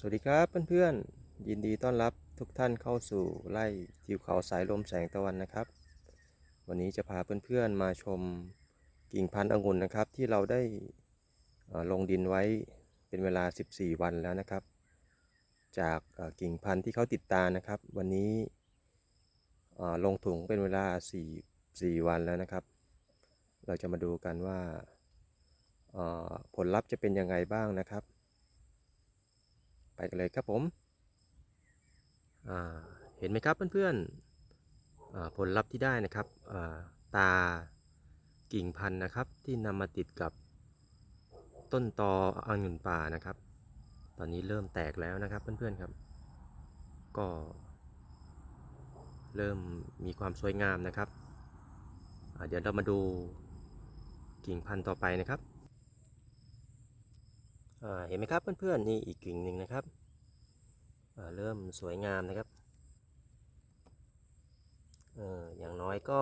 สวัสดีครับเพื่อนๆ ยินดีต้อนรับทุกท่านเข้าสู่ไร่ทิวเขาสายลมแสงตะวันนะครับ วันนี้จะพาเพื่อนๆมาชมกิ่งพันธุ์องุ่นนะครับ ที่เราได้ลงดินไว้เป็นเวลา 14 วันแล้วนะครับ จากกิ่งพันธุ์ที่เขาติดตานะครับ วันนี้ลงถุงเป็นเวลา 4 4 วันแล้วนะครับ เราจะมาดูกันว่าผลลัพธ์จะเป็นยังไงบ้างนะครับ ไปกันเลยครับผมเห็นไหมครับเพื่อนๆผลลัพธ์ที่ได้นะครับตากิ่งพันธุ์นะครับ ที่นำมาติดกับต้นตอองุ่นป่านะครับ ตอนนี้เริ่มแตกแล้วนะครับเพื่อนๆครับ ก็ เริ่มมีความสวยงามนะครับเดี๋ยวเรามาดูกิ่งพันธุ์ต่อไปนะครับ เห็นไหมครับเพื่อนๆนี่อีกกิ่งหนึ่งนะครับเริ่มสวยงามนะครับออย่างน้อยก็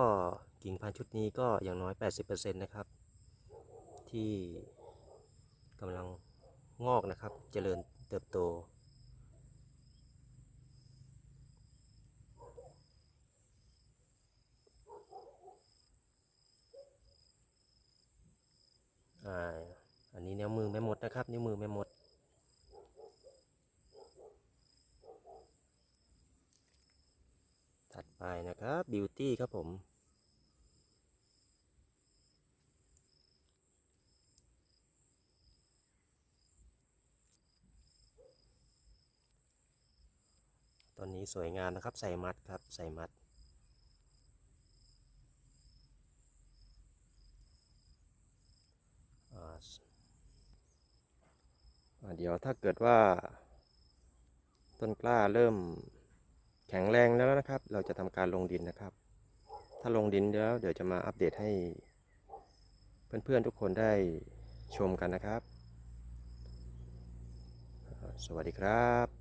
กิ่งพันธุ์ชุดนี้ก็อย่างน้อย 80%นะครับ ที่กำลังงอกนะครับ เจริญเติบโต อ่า อันนี้นิ้วมือไม่หมดนะครับ นิ้วมือไม่หมดถัดไปนะครับบิวตี้ครับผมตอนนี้สวยงามนะครับ ใส่มัดครับ ใส่มัด อ่า เดี๋ยวถ้าเกิดว่า ต้นกล้าเริ่มแข็งแรงแล้วนะครับ เราจะทำการลงดินนะครับ ถ้าลงดินแล้วเดี๋ยวจะมาอัปเดตให้ เพื่อนๆทุกคนได้ชมกันนะครับ สวัสดีครับ